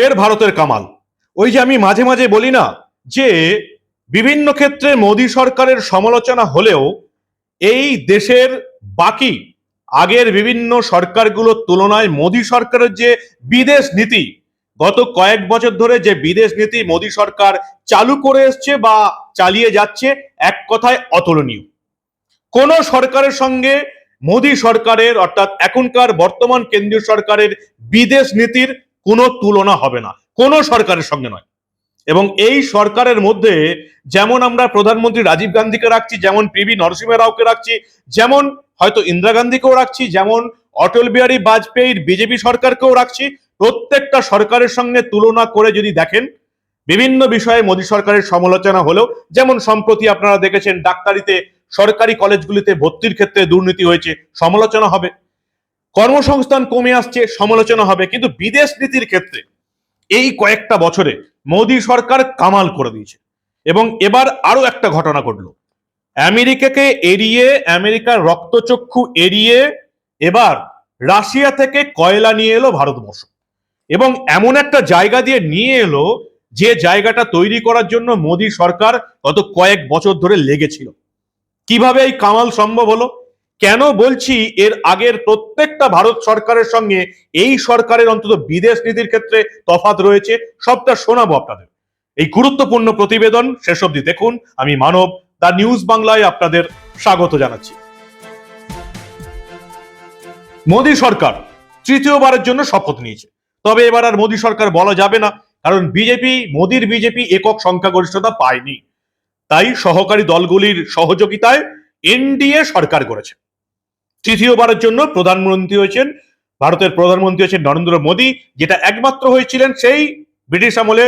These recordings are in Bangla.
ফের ভারতের কামাল। ওই যে আমি মাঝে মাঝে বলি না, যে বিভিন্ন ক্ষেত্রে মোদী সরকারের সমালোচনা হলেও এই দেশের বাকি আগের বিভিন্ন সরকারগুলোর তুলনায় মোদী সরকারের যে বিদেশ নীতি, গত কয়েক বছর ধরে যে বিদেশ নীতি মোদী সরকার চালু করে এসছে বা চালিয়ে যাচ্ছে, এক কথায় অতুলনীয়। কোন সরকারের সঙ্গে মোদী সরকারের অর্থাৎ এখনকার বর্তমান কেন্দ্রীয় সরকারের বিদেশ নীতির কোনো তুলনা হবে না, কোনো সরকারের সঙ্গে নয়। এবং এই সরকারের মধ্যে যেমন আমরা প্রধানমন্ত্রী রাজীব গান্ধীকে রাখছি, যেমন পিবি নরসিংহ রাওকে রাখছি, যেমন হয়তো ইন্দিরা গান্ধীকেও রাখছি, যেমন অটল বিহারী বাজপেয়ীর বিজেপি সরকারকেও রাখছি, প্রত্যেকটা সরকারের সঙ্গে তুলনা করে যদি দেখেন, বিভিন্ন বিষয়ে মোদী সরকারের সমালোচনা হলেও, যেমন সম্প্রতি আপনারা দেখেছেন ডাক্তারিতে সরকারি কলেজগুলিতে ভর্তির ক্ষেত্রে দুর্নীতি হয়েছে, সমালোচনা হবে। কর্মসংস্থান কমে আসছে, সমালোচনা হবে, কিন্তু বিদেশ নীতির ক্ষেত্রে এই কয়েকটা বছরে মোদী সরকার কামাল করে দিয়েছে। এবং এবার আরও একটা ঘটনা ঘটলো। আমেরিকাকে এড়িয়ে, আমেরিকার রক্তচক্ষু এড়িয়ে এবার রাশিয়া থেকে কয়লা নিয়ে এলো ভারতবর্ষ। এবং এমন একটা জায়গা দিয়ে নিয়ে এলো যে জায়গাটা তৈরি করার জন্য মোদী সরকার গত কয়েক বছর ধরে লেগেছিল। কীভাবে এই কামাল সম্ভব হলো? কেন বলছি এর আগের প্রত্যেকটা ভারত সরকারের সঙ্গে এই সরকারের অন্তত বিদেশ নীতির ক্ষেত্রে তফাৎ রয়েছে? সবটা শোনাবো আপনাদের। এই গুরুত্বপূর্ণ প্রতিবেদন শেষ অবধি দেখুন। আমি মানব, দা নিউজ বাংলায় আপনাদের স্বাগত জানাচ্ছি। মোদী সরকার তৃতীয়বারের জন্য শপথ নিয়েছে। তবে এবার আর মোদী সরকার বলা যাবে না, কারণ বিজেপি, মোদীর বিজেপি একক সংখ্যাগরিষ্ঠতা পায়নি। তাই সহকারী দলগুলির সহযোগিতায় এনডিএ সরকার করেছে তৃতীয়বারের জন্য প্রধানমন্ত্রী হয়েছেন, ভারতের প্রধানমন্ত্রী হয়েছেন নরেন্দ্র মোদী, যেটা একমাত্র হয়েছিলেন সেই ব্রিটিশ আমলে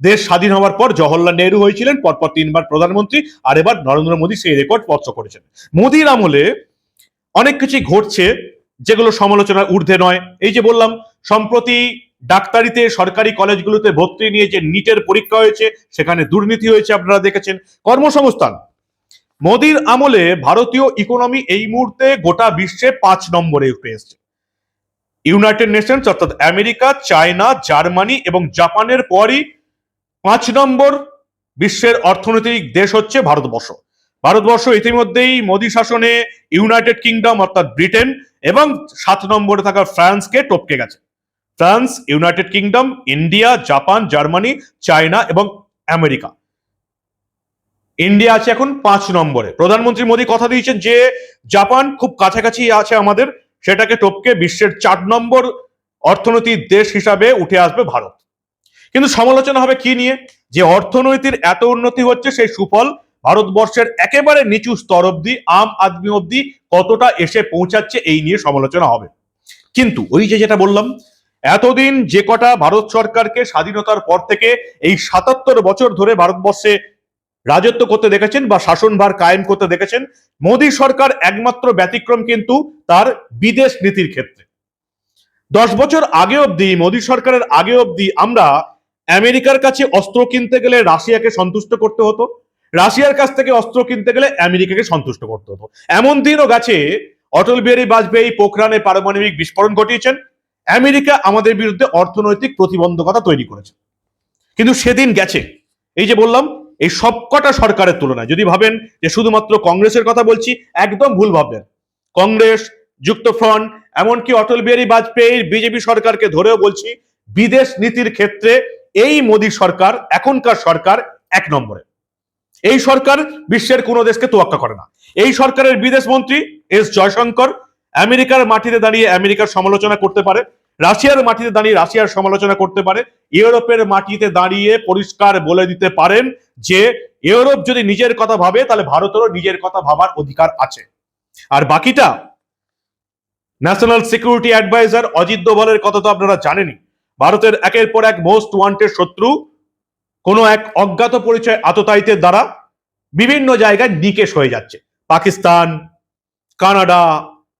দেশ স্বাধীন হওয়ার পর জওহরলাল নেহরু হয়েছিলেন, পরপর তিনবার প্রধানমন্ত্রী, আর এবার নরেন্দ্র মোদী সেই রেকর্ড স্পর্শ করেছেন। মোদীর আমলে অনেক কিছুই ঘটছে, যেগুলো সমালোচনার ঊর্ধ্বে নয়। এই যে বললাম, সম্প্রতি ডাক্তারিতে, সরকারি কলেজগুলোতে ভর্তি নিয়ে যে নিটের পরীক্ষা হয়েছে, সেখানে দুর্নীতি হয়েছে আপনারা দেখেছেন। কর্মসংস্থান মোদীর আমলে ভারতীয় ইকোনমি এই মুহূর্তে গোটা বিশ্বে পাঁচ নম্বরে এসছে। ইউনাইটেড নেশনস অর্থাৎ আমেরিকা, চায়না, জার্মানি এবং জাপানের পরই পাঁচ নম্বর বিশ্বের অর্থনৈতিক দেশ হচ্ছে ভারতবর্ষ। ভারতবর্ষ ইতিমধ্যেই মোদী শাসনে ইউনাইটেড কিংডম অর্থাৎ ব্রিটেন এবং সাত নম্বরে থাকা ফ্রান্সকে টপকে গেছে। France United Kingdom India, Japan, Germany, China এবং আমেরিকা। ইন্ডিয়া আছে এখন পাঁচ নম্বরে। প্রধানমন্ত্রী মোদী কথা দিয়েছেন যে, জাপান খুব কাছাকাছি আছে আমাদের, সেটাকে টপকে বিশ্বের চার নম্বর অর্থনৈতিক দেশ হিসাবে উঠে আসবে ভারত। কিন্তু সমালোচনা হবে কি নিয়ে? যে অর্থনৈতির এত উন্নতি হচ্ছে, সেই সুফল ভারতবর্ষের একেবারে নিচু স্তর অব্দি আম আদমি অব্দি কতটা এসে পৌঁছাচ্ছে এই নিয়ে সমালোচনা হবে। কিন্তু ওই যে যেটা বললাম, এতদিন যে কটা ভারত সরকারকে স্বাধীনতার পর থেকে এই সাতাত্তর বছর ধরে ভারতবর্ষে রাজত্ব করতে দেখেছেন বা শাসনভার কায়েম করতে দেখেছেন, মোদী সরকার একমাত্র ব্যতিক্রম কিন্তু তার বিদেশ নীতির ক্ষেত্রে। দশ বছর আগে অবধি, মোদী সরকারের আগে অবধি আমরা আমেরিকার কাছে অস্ত্র কিনতে গেলে রাশিয়াকে সন্তুষ্ট করতে হতো, রাশিয়ার কাছ থেকে অস্ত্র কিনতে গেলে আমেরিকাকে সন্তুষ্ট করতে হতো। এমন দিনও গেছে, অটল বিহারী বাজপেয়ী পোখরানে পারমাণবিক বিস্ফোরণ ঘটিয়েছেন, আমেরিকা আমাদের বিরুদ্ধে অর্থনৈতিক প্রতিবন্ধকতা তৈরি করেছে। কিন্তু সেদিন গেছে, এই যে বললাম এই সবকটা সরকারের তুলনায়। যদি ভাবেন যে শুধুমাত্র কংগ্রেসের কথা বলছি, একদম ভুল ভাববেন। কংগ্রেস যুক্তফ্রন্ট এমনকি অটল বিহারী বাজপেয়ীর বিজেপি সরকারকে ধরেও বলছি, বিদেশ নীতির ক্ষেত্রে এই মোদী সরকার, এখনকার সরকার এক নম্বরে। এই সরকার বিশ্বের কোনো দেশকে তোয়াক্কা করে না। এই সরকারের বিদেশ মন্ত্রী এস জয়শঙ্কর, আমেরিকার মাটিতে দাঁড়িয়ে আমেরিকার সমালোচনা করতে পারে। রাশিয়ার মাটিতে দাঁড়িয়ে রাশিয়ার সমালোচনা করতে পারে। ইউরোপের মাটিতে দাঁড়িয়ে পরিষ্কার বলে দিতে পারেন যে, ইউরোপ যদি নিজের কথা ভাবে, তাহলে ভারতেরও নিজের কথা ভাবার অধিকার আছে। আর বাকিটা ন্যাশনাল সিকিউরিটি অ্যাডভাইজার অজিত দোভালের কথা তো আপনারা জানেনই। ভারতের একের পর এক মোস্ট ওয়ান্টেড শত্রু, কোনো এক অজ্ঞাত পরিচয় আততায়ীদের দ্বারা বিভিন্ন জায়গায় নিকেশ হয়ে যাচ্ছে। পাকিস্তান, কানাডা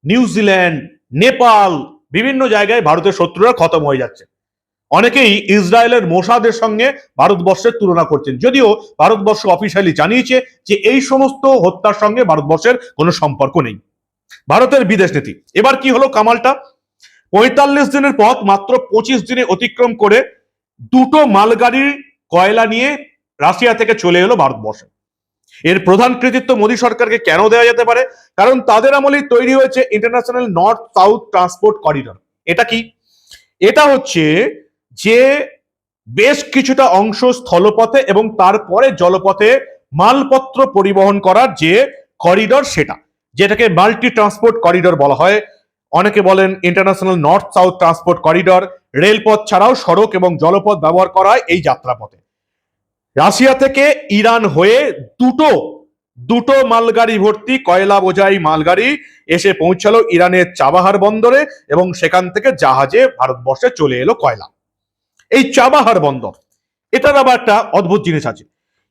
নিউজিল্যান্ড নেপাল বিভিন্ন জায়গায় ভারতের শত্রুরা খতম হয়ে যাচ্ছে। অনেকেই ইসরায়েলের মোসাদের সঙ্গে ভারতবর্ষের তুলনা করছেন। যদিও ভারতবর্ষ অফিসিয়ালি জানিয়েছে যে এই সমস্ত হত্যার সঙ্গে ভারতবর্ষের কোনো সম্পর্ক নেই। ভারতের বিদেশ নীতি। এবার কি হলো কামালটা? পঁয়তাল্লিশ দিনের পথ মাত্র পঁচিশ দিনে অতিক্রম করে দুটো মালগাড়ির কয়লা নিয়ে রাশিয়া থেকে চলে এলো ভারতবর্ষে। এর প্রধান কৃতিত্ব মোদী সরকারকে কেন দেওয়া যেতে পারে? কারণ তাদের আমলেই তৈরি হয়েছে international north south transport corridor এটা কি? এটা হচ্ছে যে বেশ কিছুটা অংশ স্থলপথে এবং তারপরে জলপথে মালপত্র পরিবহন করার যে করিডর সেটা, যেটাকে মাল্টি ট্রান্সপোর্ট করিডর বলা হয়। অনেকে বলেন international north south transport corridor রেলপথ ছাড়াও সড়ক এবং জলপথ ব্যবহার করা হয় এই যাত্রাপথে। রাশিয়া থেকে ইরান হয়ে দুটো দুটো মালগাড়ি ভর্তি, কয়লা বোঝাই মালগাড়ি এসে পৌঁছালো ইরানের চাবাহার বন্দরে এবং সেখান থেকে জাহাজে ভারতবর্ষে চলে এলো কয়লা। এই চাবাহার বন্দর, এটার আবার একটা অদ্ভুত জিনিস আছে।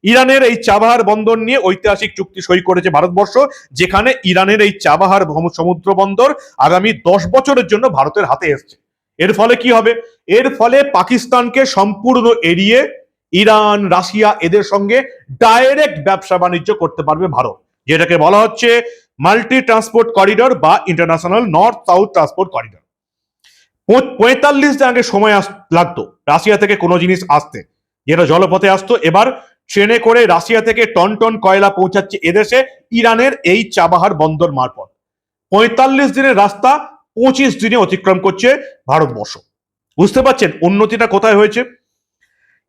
ইরানের এই চাবাহার বন্দর নিয়ে ঐতিহাসিক চুক্তি সই করেছে ভারতবর্ষ, যেখানে ইরানের এই চাবাহার সমুদ্র বন্দর আগামী দশ বছরের জন্য ভারতের হাতে এসছে। এর ফলে কি হবে? এর ফলে পাকিস্তানকে সম্পূর্ণ এড়িয়ে ইরান, রাশিয়া এদের সঙ্গে ডাইরেক্ট ব্যবসা বাণিজ্য করতে পারবে ভারত। যেটাকে বলা হচ্ছে মাল্টি ট্রান্সপোর্ট করিডর বা international north south transport corridor পঁয়তাল্লিশ দিন আগে সময় লাগতো রাশিয়া থেকে কোনো জিনিস আসতে। যেটা জলপথে আসতো, এবার ট্রেনে করে রাশিয়া থেকে টন টন কয়লা পৌঁছাচ্ছে এদেশে ইরানের এই চাবাহার বন্দর মারফত। পঁয়তাল্লিশ দিনের রাস্তা পঁচিশ দিনে অতিক্রম করছে ভারতবর্ষ। বুঝতে পারছেন? উন্নতিটা কোথায় হয়েছে?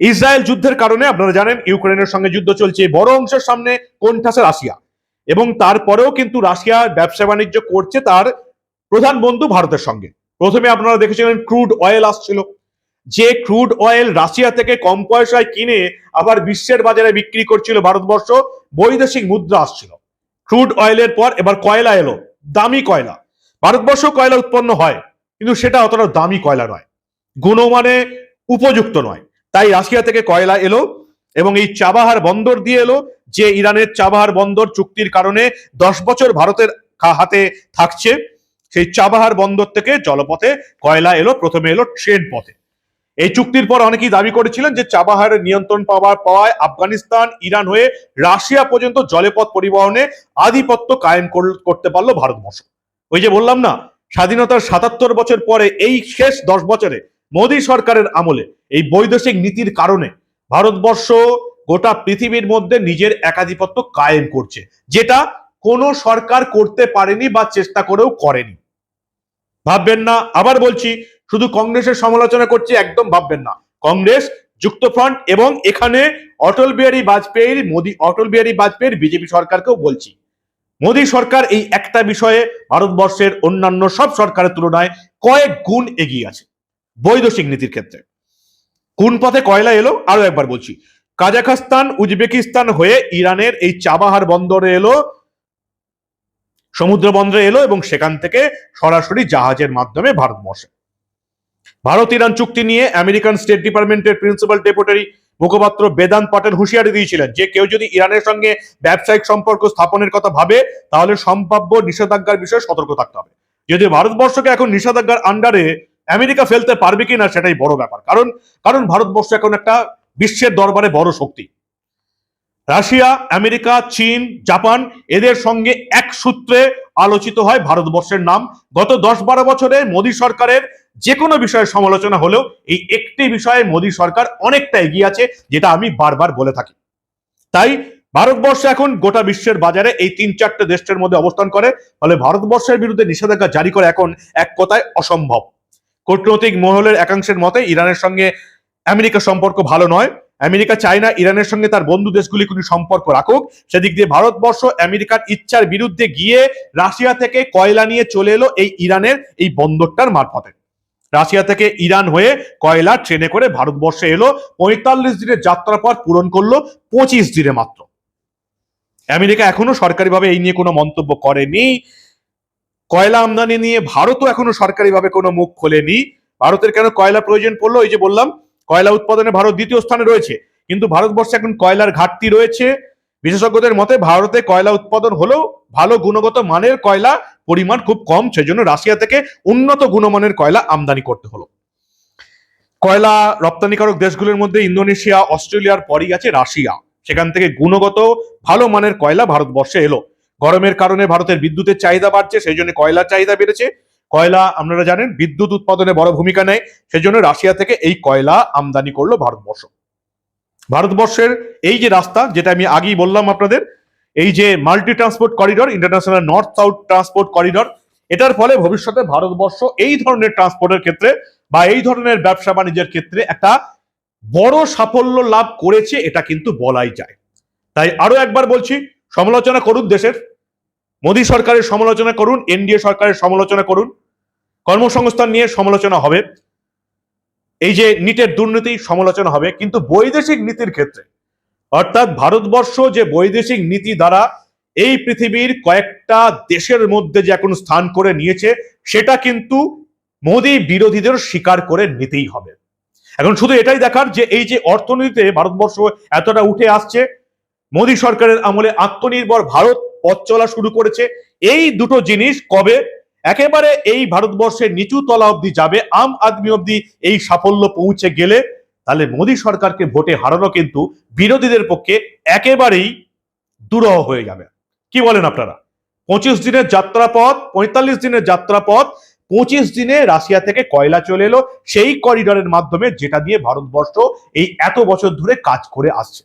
ইসরায়েল যুদ্ধের কারণে, আপনারা জানেন, ইউক্রেনের সঙ্গে যুদ্ধ চলছে বড় অংশের সামনে কোনঠাসে রাশিয়া। এবং তারপরেও কিন্তু রাশিয়া ব্যবসা বাণিজ্য করছে তার প্রধান বন্ধু ভারতের সঙ্গে। প্রথমে আপনারা দেখেছিলেন ক্রুড অয়েল আসছিল। যে ক্রুড অয়েল রাশিয়া থেকে কম পয়সায় কিনে আবার বিশ্বের বাজারে বিক্রি করছিল ভারতবর্ষ, বৈদেশিক মুদ্রা আসছিল। ক্রুড অয়েলের পর এবার কয়লা এলো, দামি কয়লা। ভারতবর্ষ কয়লা উৎপন্ন হয়, কিন্তু সেটা অতটা দামি কয়লা নয়। গুণমানে উপযুক্ত নয়। তাই রাশিয়া থেকে কয়লা এলো এবং এই চাবাহার বন্দর দিয়ে এলো যে ইরানের চাবাহার বন্দর চুক্তির কারণে দশ বছর ভারতের হাতে থাকছে। সেই চাবাহার বন্দর থেকে জলপথে কয়লা এলো, প্রথমে এলো ট্রেন পথে। এই চুক্তির পর অনেকেই দাবি করেছিলেন যে চাবাহারের নিয়ন্ত্রণ পাওয়ার পাওয়ায় আফগানিস্তান, ইরান হয়ে রাশিয়া পর্যন্ত জলপথ পরিবহনে আধিপত্য কায়েম কর- করতে পারল ভারতবর্ষ। ওই যে বললাম না, স্বাধীনতার সাতাত্তর বছর পরে এই শেষ দশ বছরে মোদী সরকারের আমলে এই বৈদেশিক নীতির কারণে ভারতবর্ষ গোটা পৃথিবীর মধ্যে নিজের একাধিপত্য কায়েম করছে, যেটা কোনো সরকার করতে পারেনি বা চেষ্টা করেও করেনি। ভাববেন না, আবার বলছি, শুধু কংগ্রেসের সমালোচনা করছি, একদম ভাববেন না। কংগ্রেস, যুক্তফ্রন্ট এবং এখানে অটল বিহারী বাজপেয়ীর মোদী, অটল বিহারী বাজপেয়ীর বিজেপি সরকারকেও বলছি, মোদী সরকার এই একটা বিষয়ে ভারতবর্ষের অন্যান্য সব সরকারের তুলনায় কয়েক গুণ এগিয়ে আছে। বৈদেশিক নীতির ক্ষেত্রে। কোন পথে কয়লা এলো? আরও একবার বলছি। কাজাখস্তান, উজবেকিস্তান হয়ে ইরানের এই চাবাহার বন্দরে এলো, সমুদ্র বন্দরে এলো এবং সেখান থেকে সরাসরি জাহাজের মাধ্যমে ভারতবর্ষে ভারত ইরান চুক্তি নিয়ে আমেরিকান স্টেট ডিপার্টমেন্টের প্রিন্সিপাল ডেপুটারি মুখপাত্র বেদান্ত পাটেল হুঁশিয়ারি দিয়েছিলেন যে কেউ যদি ইরানের সঙ্গে ব্যবসায়িক সম্পর্ক স্থাপনের কথা ভাবে, তাহলে সম্ভাব্য নিষেধাজ্ঞার বিষয়ে সতর্ক থাকতে হবে। যদি ভারতবর্ষকে এখন নিষেধাজ্ঞার আন্ডারে আমেরিকা ফেলতে পারবে কিনা সেটাই বড় ব্যাপার। কারণ কারণ ভারতবর্ষ এখন একটা বিশ্বের দরবারে বড় শক্তি। রাশিয়া, আমেরিকা, চীন, জাপান এদের সঙ্গে এক সূত্রে আলোচিত হয় ভারতবর্ষের নাম। গত দশ বারো বছরে মোদী সরকারের যে কোনো বিষয়ে সমালোচনা হলেও এই একটি বিষয়ে মোদী সরকার অনেকটা এগিয়ে আছে, যেটা আমি বারবার বলে থাকি। তাই ভারতবর্ষ এখন গোটা বিশ্বের বাজারে এই তিন চারটে দেশের মধ্যে অবস্থান করে, ফলে ভারতবর্ষের বিরুদ্ধে নিষেধাজ্ঞা জারি করা এখন এক কথায় অসম্ভব। কূটনৈতিক মহলের একাংশের মতে, ইরানের সঙ্গে আমেরিকার সম্পর্ক ভালো নয়। আমেরিকা চায় না ইরানের সঙ্গে তার বন্ধু দেশগুলি কোনো সম্পর্ক রাখুক। সেদিক দিয়ে ভারতবর্ষ আমেরিকার ইচ্ছার বিরুদ্ধে গিয়ে রাশিয়া থেকে কয়লা নিয়ে চলে এলো এই ইরানের এই বন্দরটার মারফতে। রাশিয়া থেকে ইরান হয়ে কয়লা ট্রেনে করে ভারতবর্ষে এলো, পঁয়তাল্লিশ দিনের যাত্রাপথ পূরণ করল পঁচিশ দিনে মাত্র। আমেরিকা এখনও সরকারিভাবে এই নিয়ে কোনো মন্তব্য করেনি। কয়লা আমদানি নিয়ে ভারতও এখনও সরকারিভাবে কোনো মুখ খোলেনি। ভারতের কেন কয়লা প্রয়োজন পড়ল? এই যে বললাম, কয়লা উৎপাদনে ভারত দ্বিতীয় স্থানে রয়েছে। কিন্তু ভারতবর্ষে এখন কয়লার ঘাটতি রয়েছে। বিশেষজ্ঞদের মতে, ভারতে কয়লা উৎপাদন হলেও ভালো গুণগত মানের কয়লা পরিমাণ খুব কম। সেজন্য রাশিয়া থেকে উন্নত গুণমানের কয়লা আমদানি করতে হলো। কয়লা রপ্তানিকারক দেশগুলোর মধ্যে ইন্দোনেশিয়া, অস্ট্রেলিয়ার পরই আছে রাশিয়া। সেখান থেকে গুণগত, ভালো মানের কয়লা ভারতবর্ষে এলো। গরমের কারণে ভারতের বিদ্যুতের চাহিদা বাড়ছে সেই জন্য কয়লার চাহিদা বেড়েছে। কয়লা, আপনারা জানেন, বিদ্যুৎ উৎপাদনে বড় ভূমিকা নেয় সেই জন্য রাশিয়া থেকে এই কয়লা আমদানি করল ভারতবর্ষ। ভারতবর্ষের এই যে রাস্তা, যেটা আমি আগেই বললাম আপনাদের, এই যে multi transport corridor international north south transport corridor এটার ফলে ভবিষ্যতে ভারতবর্ষ এই ধরনের ট্রান্সপোর্টের ক্ষেত্রে বা এই ধরনের ব্যবসা বাণিজ্যের ক্ষেত্রে একটা বড় সাফল্য লাভ করেছে, এটা কিন্তু বলাই যায়। তাই আরও একবার বলছি সমালোচনা করুন দেশের। মোদী সরকারের সমালোচনা করুন, এনডিএ সরকারের সমালোচনা করুন, কর্মসংস্থান নিয়ে সমালোচনা হবে। এই যে নিটের দুর্নীতি, সমালোচনা হবে। কিন্তু বৈদেশিক নীতির ক্ষেত্রে, অর্থাৎ ভারতবর্ষ যে বৈদেশিক নীতি দ্বারা এই পৃথিবীর কয়েকটা দেশের মধ্যে যে এখন স্থান করে নিয়েছে, সেটা কিন্তু মোদী বিরোধীদের স্বীকার করে নিতেই হবে। এখন শুধু এটাই দেখার যে এই যে অর্থনীতিতে ভারতবর্ষ এতটা উঠে আসছে মোদী সরকারের আমলে আত্মনির্ভর ভারত পথ চলা শুরু করেছে। এই দুটো জিনিস কবে? একেবারে এই ভারতবর্ষের নিচু তলা অবধি যাবে, আম আদমি অবধি এই সাফল্য পৌঁছে গেলে। তাহলে মোদী সরকারকে ভোটে হারানো কিন্তু বিরোধীদের পক্ষে একেবারেই দুরহ হয়ে যাবে। কি বলেন আপনারা? পঁচিশ দিনের যাত্রাপথ, পঁয়তাল্লিশ দিনের যাত্রাপথ, পঁচিশ দিনে রাশিয়া থেকে কয়লা চলে এলো, সেই করিডরের মাধ্যমে যেটা দিয়ে ভারতবর্ষ এই এত বছর ধরে কাজ করে আসছে।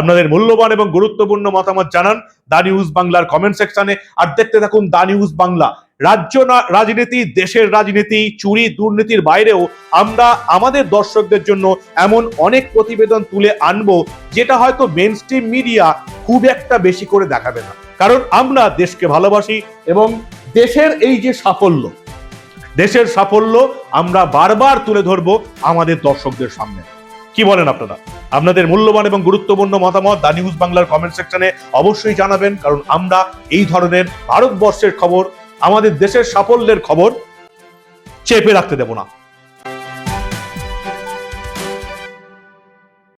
আপনাদের মূল্যবান এবং গুরুত্বপূর্ণ মতামত জানান দা নিউজ বাংলার কমেন্ট সেকশনে। আর দেখতে থাকুন দা নিউজ বাংলা। রাজ্য রাজনীতি, দেশের রাজনীতি, চুরি, দুর্নীতির বাইরেও আমরা আমাদের দর্শকদের জন্য এমন অনেক প্রতিবেদন তুলে আনব, যেটা হয়তো মেন মিডিয়া খুব একটা বেশি করে দেখাবে না। কারণ আমরা দেশকে ভালোবাসি এবং দেশের এই যে সাফল্য, দেশের সাফল্য আমরা বারবার তুলে ধরবো আমাদের দর্শকদের সামনে। কি বলেন আপনারা? আপনাদের মূল্যবান এবং গুরুত্বপূর্ণ মতামত দ্য নিউজ বাংলার কমেন্ট সেকশনে অবশ্যই জানাবেন, কারণ আমরা এই ধরনের ভারতবর্ষের খবর, আমাদের দেশের সাফল্যের খবর চেপে রাখতে দেব না।